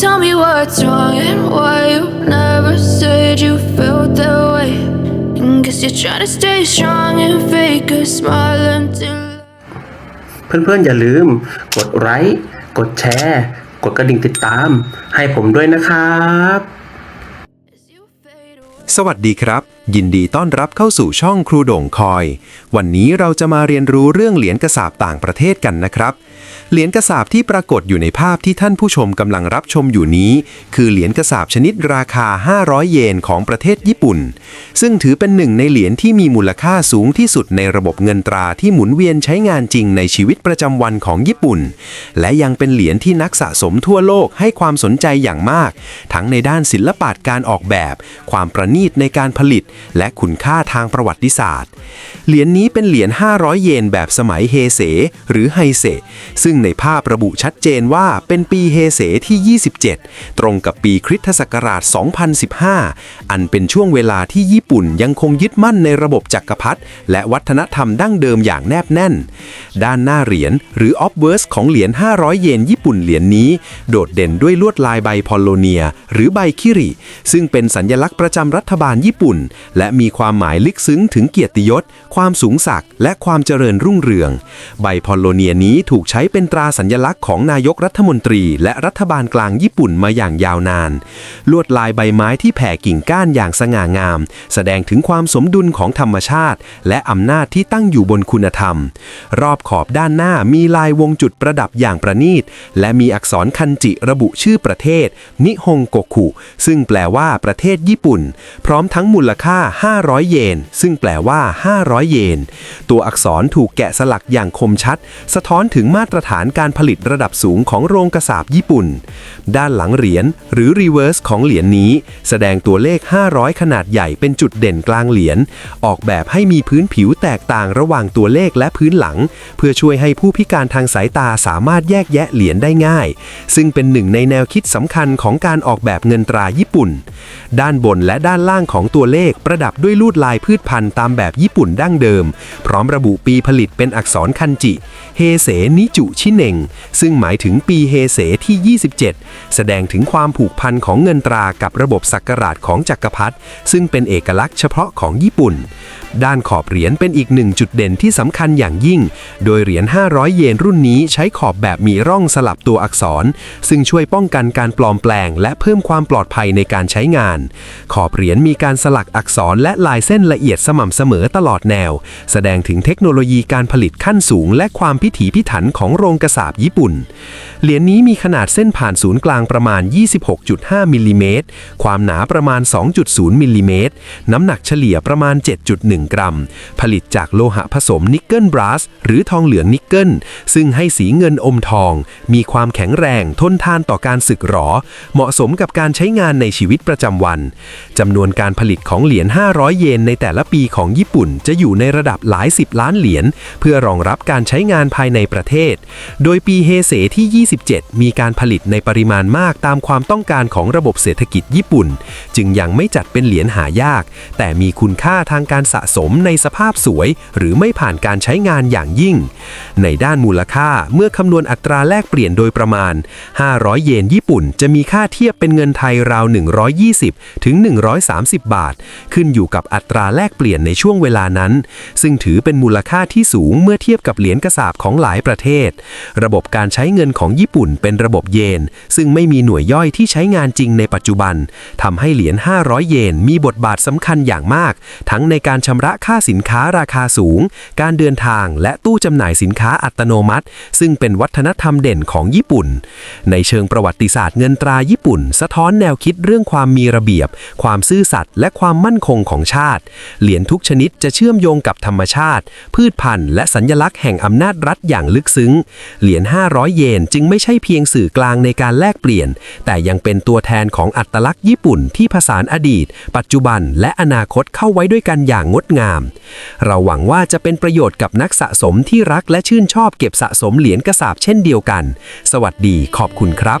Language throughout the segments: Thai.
tell me what's wrong and why you never said you felt that way. And guess you're trying to stay strong and fake a smile until. เพื่อนๆ อย่าลืม กดไลค์ กดแชร์ กดกระดิ่งติดตาม ให้ผมด้วยนะครับ as you fade away. สวัสดีครับ ยินดีต้อนรับเข้าสู่ช่องครูโด่งคอย วันนี้เราจะมาเรียนรู้เรื่องเหรียญกระสาบต่างประเทศกันนะครับ เหรียญกระสาบที่ปรากฏอยู่ในภาพที่ท่านผู้ชมกำลังรับชมอยู่นี้ คือเหรียญกระสาบชนิดราคา 500 เยนของประเทศญี่ปุ่น ซึ่งถือเป็นหนึ่งในเหรียญที่มีมูลค่าสูงที่สุดในระบบเงินตราที่หมุนเวียนใช้งานจริงในชีวิตประจำวันของญี่ปุ่น และยังเป็นเหรียญที่นักสะสมทั่วโลกให้ความสนใจอย่างมาก ทั้งในด้านศิลปะการออกแบบ ความประณีตในการผลิตและคุณค่าทางประวัติศาสตร์ เหรียญนี้เป็นเหรียญ 500 เยนแบบสมัยเฮเส หรือไฮเซซึ่งในภาพระบุชัดเจนว่าเป็นปีเฮเสที่ 27 ตรงกับปีคริสตศักราช 2015 อันเป็นช่วงเวลาที่ญี่ปุ่นยังคงยึดมั่นในระบบจักรพรรดิและวัฒนธรรมดั้งเดิมอย่างแนบแน่น ด้านหน้าเหรียญหรือออฟเวิร์สของเหรียญ 500 เยนญี่ปุ่นเหรียญนี้ โดดเด่นด้วยลวดลายใบพอลโลเนีย หรือใบคิริ ซึ่งเป็นสัญลักษณ์ประจำรัฐบาลญี่ปุ่นและมีความหมายลึกซึ้งถึงเกียรติยศ ความสูงสักดิ์และความเจริญรุ่งเรือง ใบพอลโลเนียนี้ถูกใช้เป็นตราสัญลักษณ์ของนายกรัฐมนตรี และรัฐบาลกลางญี่ปุ่นมาอย่างยาวนาน ลวดลายใบไม้ที่แผ่กิ่งก้านอย่างสง่างาม แสดงถึงความสมดุลของธรรมชาติ และอำนาจที่ตั้งอยู่บนคุณธรรม รอบขอบด้านหน้ามีลายวงจุดประดับอย่างประณีต และมีอักษรคันจิระบุชื่อประเทศ นิฮงโกคุซึ่งแปลว่าประเทศญี่ปุ่น พร้อมทั้งมูลค่า่า 500 เยน ซึ่งแปลว่า 500 เยน ตัวอักษรถูกแกะสลักอย่างคมชัด สะท้อนถึงมาตรฐานการผลิตระดับสูงของโรงกระสาบญี่ปุ่น ด้านหลังเหรียญหรือรีเวิร์สของเหรียญนี้ แสดงตัวเลข 500 ขนาดใหญ่เป็นจุดเด่นกลางเหรียญ ออกแบบให้มีพื้นผิวแตกต่างระหว่างตัวเลขและพื้นหลัง เพื่อช่วยให้ผู้พิการทางสายตาสามารถแยกแยะเหรียญได้ง่าย ซึ่งเป็นหนึ่งในแนวคิดสำคัญของการออกแบบเงินตราญี่ปุ่น ด้านบนและด้านล่างของตัวเลขประดับด้วยลวดลายพืชพันธุ์ตามแบบญี่ปุ่นดั้งเดิม พร้อมระบุปีผลิตเป็นอักษรคันจิ เฮเสนิจุชิเนงซึ่งหมายถึงปีเฮเสที่ 27 แสดงถึงความผูกพันของเงินตรากับระบบสักกาชของจักรพรรดิซึ่งเป็นเอกลักษณ์เฉพาะของญี่ปุ่นด้านขอบเหรียญเป็นอีกหนึ่งจุดเด่นที่สำคัญอย่างยิ่ง โดยเหรียญ 500 เยนรุ่นนี้ใช้ขอบแบบมีร่องสลับตัวอักษร ซึ่งช่วยป้องกันการปลอมแปลง และเพิ่มความปลอดภัยในการใช้งาน ขอบเหรียญมีการสลักอักษรและลายเส้นละเอียดสม่ำเสมอตลอดแนว แสดงถึงเทคโนโลยีการผลิตขั้นสูง และความพิถีพิถันของโรงกระสาบญี่ปุ่น เหรียญนี้มีขนาดเส้นผ่านศูนย์กลางประมาณ 26.5มิลลิเมตรความหนาประมาณ 2.0มิลลิเมตรน้ำหนักเฉลี่ยประมาณ 7.1กรัม ผลิตจากโลหะผสมนิกเกิลบรัสหรือทองเหลืองนิกเกิล ซึ่งให้สีเงินอมทอง มีความแข็งแรงทนทานต่อการสึกหรอ เหมาะสมกับการใช้งานในชีวิตประจำวันจำนวนการผลิตของเหรียญ500 เยนในแต่ละปีของญี่ปุ่นจะอยู่ในระดับหลายสิบล้านเหรียญเพื่อรองรับการใช้งานภายในประเทศ โดยปีเฮเสที่ 27 มีการผลิตในปริมาณมากตามความต้องการของระบบเศรษฐกิจญี่ปุ่น จึงยังไม่จัดเป็นเหรียญหายาก แต่มีคุณค่าทางการสะสมในสภาพสวย หรือไม่ผ่านการใช้งานอย่างยิ่ง ในด้านมูลค่าเมื่อคำนวณอัตราแลกเปลี่ยนโดยประมาณ 500 เยนญี่ปุ่น จะมีค่าเทียบเป็นเงินไทยราว 120 ถึง 130 บาท ขึ้นอยู่กับอัตราแลกเปลี่ยนในช่วงเวลานั้น ซึ่งถือเป็นมูลค่าที่สูงเมื่อเทียบกับเหรียญกระสาบของหลายประเทศ ระบบการใช้เงินของญี่ปุ่นเป็นระบบเยน ซึ่งไม่มีหน่วยย่อยที่ใช้งานจริงในปัจจุบันทำให้เหรียญ 500 เยน มีบทบาทสำคัญอย่างมาก ทั้งในการชำระค่าสินค้าราคาสูง การเดินทางและตู้จำหน่ายสินค้าอัตโนมัติ ซึ่งเป็นวัฒนธรรมเด่นของญี่ปุ่น ในเชิงประวัติศาสตร์เงินตราญี่ปุ่น สะท้อนแนวคิดเรื่องความมีระเบียบ ความซื่อสัตย์และความมั่นคงของชาติ เหรียญทุกชนิดจะเชื่อมโยงกับธรรมชาติ พืชพันธุ์และสัญญลักษณ์แห่งอำนาจรัฐอย่างลึกซึ้ง เหรียญ500 เยนจึงไม่ใช่เพียงสื่อกลางในการแลกเปลี่ยน แต่ยังเป็นตัวแทนของอัตลักษณ์ญี่ปุ่นที่ผสานอดีต ปัจจุบันและอนาคตเข้าไว้ด้วยกันอย่างงดงาม เราหวังว่าจะเป็นประโยชน์กับนักสะสมที่รักและชื่นชอบเก็บสะสมเหรียญกระสาบเช่นเดียวกัน สวัสดีขอบคุณครับ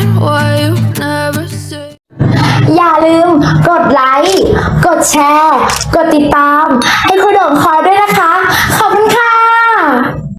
อย่าลืมกดไลค์ กดแชร์ กดติดตาม ให้คุณโด่งคอยด้วยนะคะ